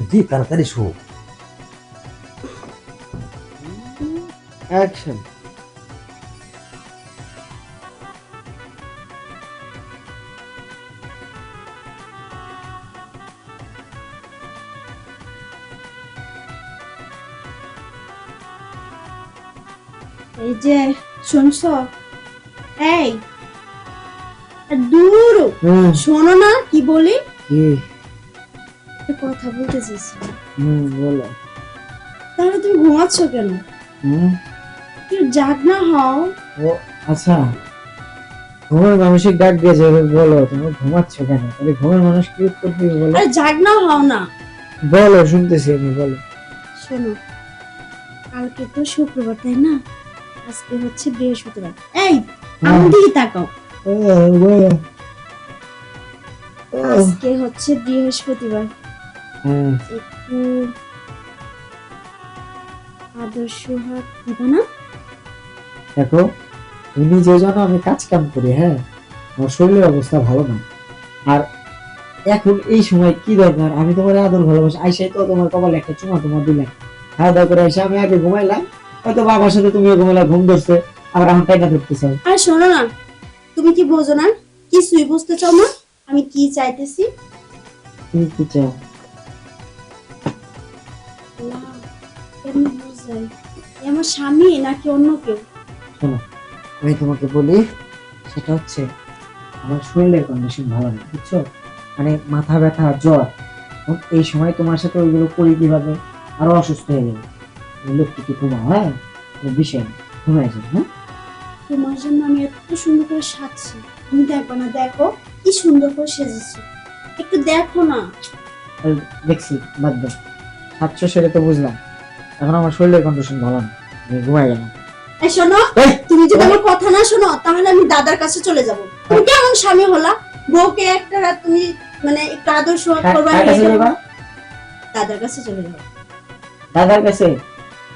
দি তাড়াতাড়ি show action এই যে শুনছ এই দূর হুম শোনো না কি বলি কি একটা কথা বলতে হুম বলো। তাহলে তুমি ঘুমাচ্ছ কেন? হুম? একটু জাগ না হও। ও আচ্ছা। ঘুমের মানসিক ডাক দিয়ে যাবে বলো তুমি ঘুমাচ্ছ কেন? তাহলে ঘুমের মানুষ কি উত্তর দিবে বলো। আরে জাগ না হও না। বলো শুনতেছি আমি বলো। শোনো কালকে তো শুক্রবার তাই না? আজকে হচ্ছে বৃহস্পতিবার। এই আমার দিকে তাকাও। আজকে হচ্ছে বৃহস্পতিবার। হ্যাঁ, একটু আদর্শ হাত দিবা না? দেখো তুমি যে জানো আমি কাজ কাম করি হ্যাঁ? আমার শরীরের অবস্থা ভালো না। আর এখন এই সময় কি দরকার? আমি তোমার আদর ভালোবাসি। আইসাই তো তোমার কপালে একটা চুমা তোমার দিলাম খাওয়া দাওয়া করে আইসা আমি আগে ঘুমাইলাম হয়তো বাবার সাথে তুমিও ঘুমাইলা ঘুম ধরছে। আবার আমার টাইটা ধরতে চাও আর শোনো না তুমি কি বোঝো না? কিছুই বুঝতে চাও না? আমি কি চাইতেছি? তুমি কি চাও? কেমনে বুঝাই আমার স্বামী নাকি অন্য কেউ? শোনো আমি তোমাকে বলি সেটা হচ্ছে আমার শরীরের কন্ডিশন ভালো না বুঝছ? মানে মাথা ব্যথা জ্বর। এই সময় তোমার সাথে ওইগুলো করি কীভাবে? আরও অসুস্থ হয়ে যাবে। লোকটি কি ঘুমাও হ্যাঁ? বিষয় ঘুমাই যাবে হ্যাঁ? তোমার জন্য আমি এত সুন্দর করে সাজছি। তুমি দেখো না দেখো কি সুন্দর করে সেজেছি। একটু দেখো না। দেখছি বাদ দাও সাতশো সেটা তো বুঝলাম। এখন আমার শরীরের কন্ডিশন ভালো না। আমি ঘুমাই গেলাম। এই শোনো তুমি যদি আমার কথা না শোনো তাহলে আমি দাদার কাছে চলে যাব। তুমি কেমন স্বামী হলা? বউকে একটা রাত তুমি মানে একটু আদর্শ কার- করবা? দাদার কাছে চলে যাব। দাদার কাছে?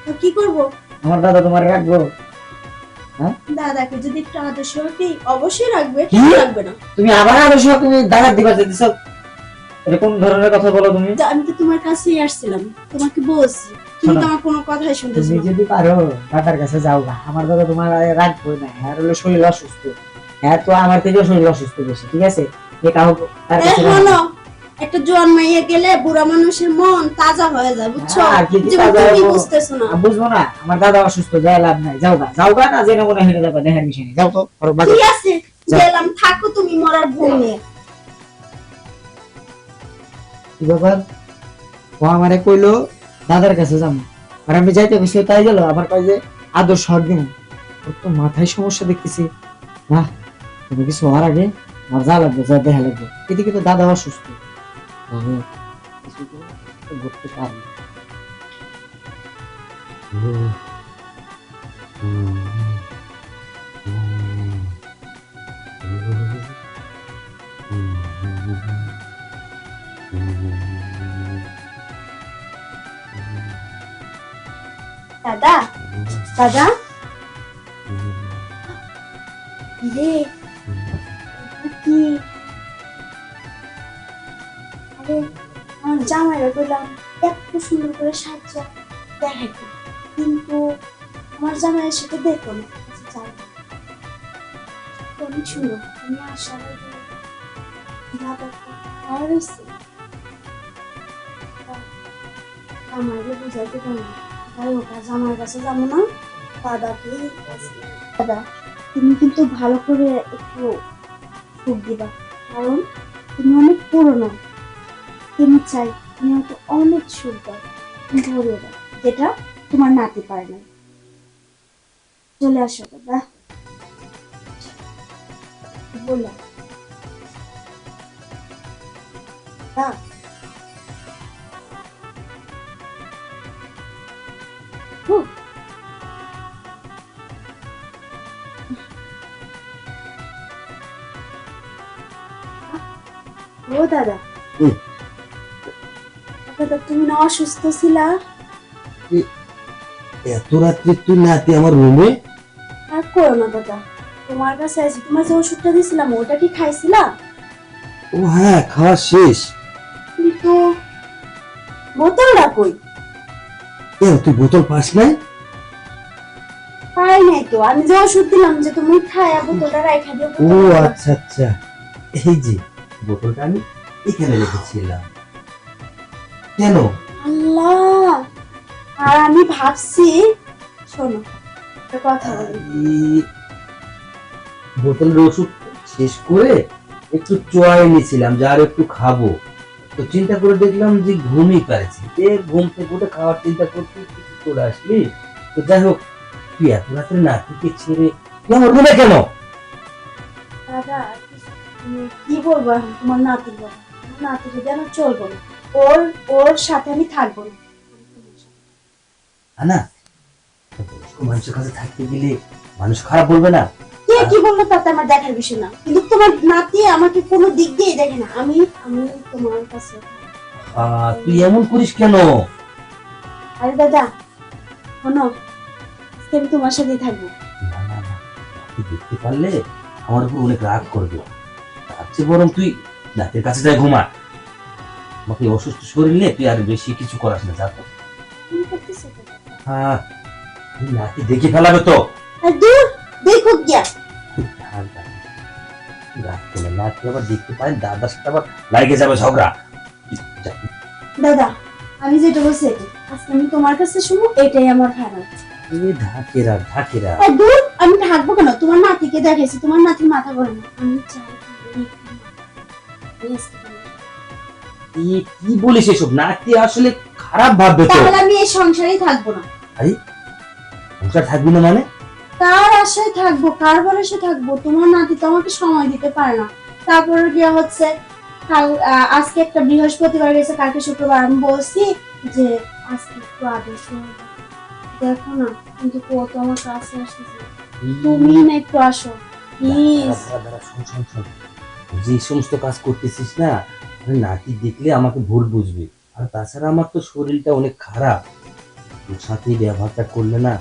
তো কি করব? আমার দাদা তোমার রাখব। দাদাকে যদি একটু আদর্শ অবশ্যই রাখবে কি? রাখবে না। তুমি আবার আদর্শ তুমি দাদার দিবা যেতেছ? এটা কোন ধরনের কথা বলো তুমি? আমি তো তোমার কাছেই আসছিলাম। তোমাকে বলছি। তুমি তো আমার কোনো কথাই শুনতেছো তুমি যদি পারো কাছে যাও গা। আমার দাদা তোমার রাখব না। হ্যাঁ হলো শরীর অসুস্থ। হ্যাঁ তো আমার থেকেও শরীর অসুস্থ বেশি ঠিক আছে? এটা হোক তার কাছে একটা জন্মাইয়ে গেলে বুড়া মানুষের মন তাজা হয়ে যায় বুঝছ? হ্যাঁ, তুমি বুঝতেছো না। বুঝব না আমার দাদা অসুস্থ যাই লাভ নাই। যাও গা যাও না জেনে মনে হেরে যাবে দেখার বিষয় নেই। যাও তো ঠিক আছে গেলাম থাকো তুমি মরার ভুল নিয়ে। কি ব্যাপার? ও আমারে কইলো, দাদার কাছে যাব আর আমি যাইতে ও তাই গেল। আবার কয় যে, আদর দিন ওর তো মাথায় সমস্যা দেখতেছি। না তুমি কিছু হওয়ার আগে আমার যা লাগবে, যা দেখা লাগবে। এদিকে তো দাদা অসুস্থ। করে তো দাদা? দাদা? রে কি? আরে, আমার জামাইরা বললাম এত সুন্দর করে সাজা দেখাইতে। কিন্তু আমার জামাইয়ের সাথে দেখো না। অনেক সুন্দর তুমি আসার আগে আমার কাছে যাব না? দাদা তুমি কিন্তু ভালো করে একটু সুখ দিবা, কারণ তুমি অনেক পুরনো। তুমি চাই তুমি আমাকে অনেক সুখ দাও যেটা তোমার নাতি পারে না। চলে আসো দাদা বললাম দাদা ও দাদা। দাদা তুমি না অসুস্থ ছিলা? এত রাত্রে তুই নাতি আমার রুমে? আর করো না দাদা? তোমার কাছে আছি তোমার যে ওষুধটা দিয়েছিলাম ওটা কি খাইছিলা? ও হ্যাঁ খাওয়া শেষ। কিন্তু বোতলটা কই? কেন তুই বোতল পাস নাই? পাই নাই তো। আমি যে ওষুধ দিলাম যে তুমি খায়া বোতলটা রাখা দিও ও আচ্ছা আচ্ছা। এই যে বোতলটা আমি এখানে রেখেছিলাম। কেন? আল্লাহ! আর আমি ভাবছি শোনো একটা কথা বলি। বোতলের ওষুধ শেষ করে একটু চয় নিয়েছিলাম যে আর একটু খাব। তো চিন্তা করে দেখলাম যে ঘুমই পাইছি। এ ঘুম থেকে উঠে খাওয়ার চিন্তা করতে চলে আসলি। তো যাই হোক তুই এত রাত্রে নাতিকে ছেড়ে তুই আমার রুমে কেন? কি বলব এখন? তোমার কথা তোমার নাতি যদি আমার চলবো না ওর ওর সাথে আমি থাকব না। না বয়স্ক মানুষের কাছে থাকতে গেলে মানুষ খারাপ বলবে না। কে কি বলল তাতে আমার দেখার বিষয় না। কিন্তু তোমার নাতি আমাকে কোনো দিক দিয়ে দেখে না। আমি আমি তোমার কাছে তুই এমন করিস কেন? আরে দাদা শোনো আমি তোমার সাথেই থাকব। দেখতে পারলে আমার উপর অনেক রাগ করবে। চেয়ে বরং তুই নাতের কাছে যাই ঘুমা আমাকে অসুস্থ শরীর নিয়ে তুই আর বেশি কিছু করাস না যা তো তুমি করতেছো তো দাদা। হ্যাঁ নাতি দেখে ফেলাবে তো। আর দূর দেখো গিয়া। আবার দেখতে দাদার সাথে আবার লাগে যাবে ঝগড়া। দাদা আমি যেটা বলছি আজকে আমি তোমার কাছে শুনব এটাই আমার এ ঢাকেরা ঢাকেরা। দূর আমি কেন? তোমার নাতিকে দেখেছি তোমার নাতির মাথা গরম। আমি চাই কি বলিস এসব? নাতি আসলে খারাপ ভাববে তো। তাহলে আমি এই সংসারেই থাকব না। সংসার থাকবি না মানে? কার আশায় থাকব কার ভরসে থাকব? তোমার নাতি তো আমাকে সময় দিতে পারে না। তারপরে গিয়া হচ্ছে আজকে একটা বৃহস্পতিবার গেছে কালকে শুক্রবার। আমি বলছি যে আজকে একটু আদর্শ দেখো না কিন্তু ও তো আমার কাছে আসতেছে। তুমি না একটু আসো প্লিজ যে সমস্ত কাজ করতেছিস না নাতি দেখলে আমাকে ভুল বুঝবে। আর তাছাড়া আমার তো শরীরটা অনেক খারাপ। তোর সাথে ব্যবহারটা করলে না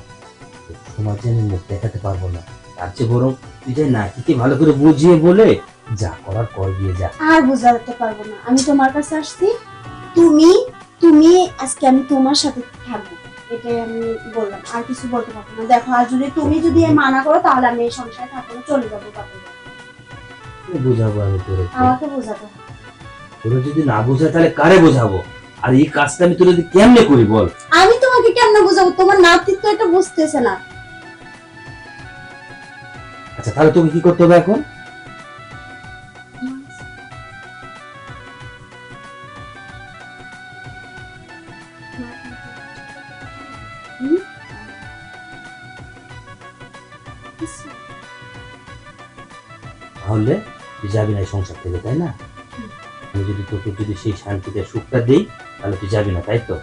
সমাজে আমি মুখ দেখাতে পারব না। তার চেয়ে বরং তুই যাই নাতিকে ভালো করে বুঝিয়ে বলে, যা করার কর দিয়ে যা। আর বোঝাতে পারব না। আমি তোমার কাছে আসছি। তুমি তুমি, আজকে আমি তোমার সাথে থাকব। এটাই আমি বললাম। আর কিছু বলতে পারব না। দেখো, আর যদি তুমি যদি মানা করো, তাহলে আমি এই সংসারে থাকব চলে যাব বুঝাবো আমি তোরে। আমাকে বোঝাতে হবে তোরে যদি না বোঝায় তাহলে কারে বোঝাবো? আর এই কাজটা আমি তোর কেমনে করি বল? আমি তোমাকে কেমন বোঝাবো? তোমার নাতির তো এটা বুঝতেছে না। আচ্ছা তাহলে তোকে কি করতে হবে এখন? তাহলে? তুই যাবি না সংসার থেকে তাই না? আমি যদি তোকে যদি সেই শান্তিতে সুখটা দিই তাহলে তুই যাবি না তাই তো?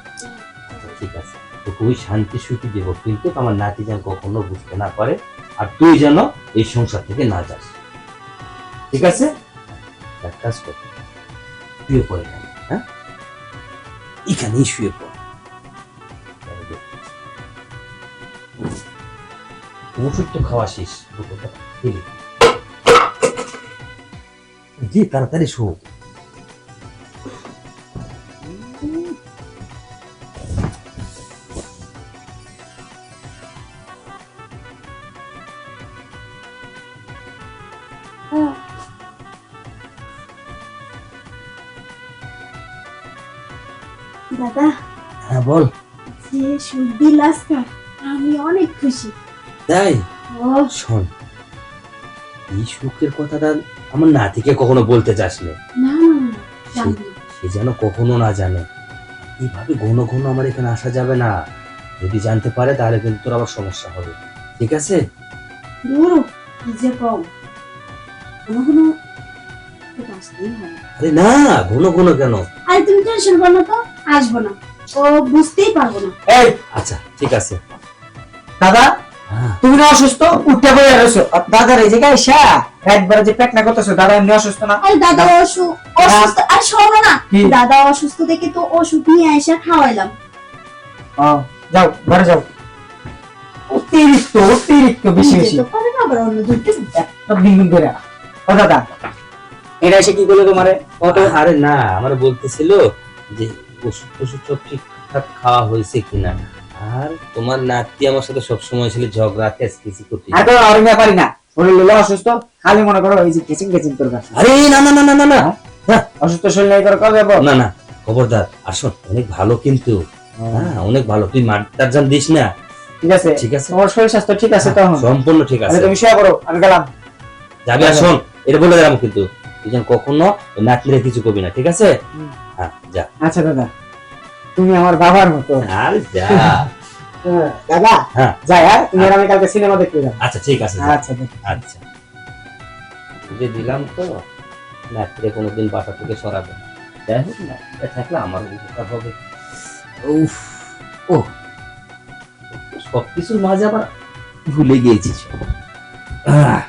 আচ্ছা, ঠিক আছে। তোকে ওই শান্তি সুখী দেবো কিন্তু আমার নাতি যেন কখনো বুঝতে না পারে আর তুই যেন এই সংসার থেকে না যাস। ঠিক আছে? এক কাজ কর শুয়ে পড়ে হ্যাঁ? এখানেই শুয়ে পড়। ওষুধ তো খাওয়া শেষ। জি তাড়াতাড়ি শো। দাদা হ্যাঁ বল। যে আমি অনেক খুশি। তাই? শোন এই সুখের কথাটা আমার নাতিকে কখনো বলতে যাস না। সে যেন কখনো না জানে। এইভাবে ঘন ঘন আমার এখানে আসা যাবে না। যদি জানতে পারে তাহলে কিন্তু তোর আবার সমস্যা হবে। ঠিক আছে? আরে না ঘন ঘন কেন? আরে তুমি টেনশন করো না তো আসব না। ও বুঝতেই পারব না। এই আচ্ছা ঠিক আছে। দাদা? তুমি না অসুস্থ উঠতে বলে রয়েছো আর দাদার এই জায়গায় এসা একবার যে পেট না করতেছো দাদা এমনি অসুস্থ না? আরে দাদা অসুখ অসুস্থ আর শোনো না। দাদা অসুস্থ দেখে তো ওষুধ নিয়ে এসে খাওয়াইলাম। যাও ঘরে যাও। অতিরিক্ত অতিরিক্ত বেশি বেশি। আবার অন্য দুটো দিন ও দাদা। এটা এসে কি করল তোমারে? আরে না আমার বলতেছিল যে ওষুধ টষুধ সব ঠিকঠাক খাওয়া হয়েছে কিনা। আর তোমার নাতি আমার সাথে ছিল ঝগড়া করতে। আর তো আর ব্যাপারই না। শরীর অসুস্থ খালি মনে করো এই যে কেচিং করবে আরে না না না না না না। অসুস্থ শরীর নাই করে কবে না না খবরদার আসুন অনেক ভালো কিন্তু। হ্যাঁ অনেক ভালো। তুই মারটার জান দিস না। ঠিক আছে। ঠিক আছে। তোমার শরীর স্বাস্থ্য ঠিক আছে তখন সম্পূর্ণ ঠিক আছে। তুমি শুয়ে করো আমি গেলাম। যাবি আসুন এটা বলে দিলাম কিন্তু। তুই যেন কখনো নাতনিরে কিছু করবি না ঠিক আছে? হ্যাঁ যা। আচ্ছা দাদা। তুমি আমার বাবার মতো। আর যা। হ্যাঁ, দাদা হ্যাঁ। যাই হ্যাঁ তুমি আমি কালকে সিনেমা দেখতে যাব। আচ্ছা ঠিক আছে আচ্ছা আচ্ছা। বুঝে দিলাম তো। নাতনিরে কোনোদিন বাসা থেকে সরাবে না। যাই হোক না এটা থাকলে আমার উপকার হবে। উফ ও। সব কিছুর মাঝে আবার ভুলে গিয়েছি। আহ।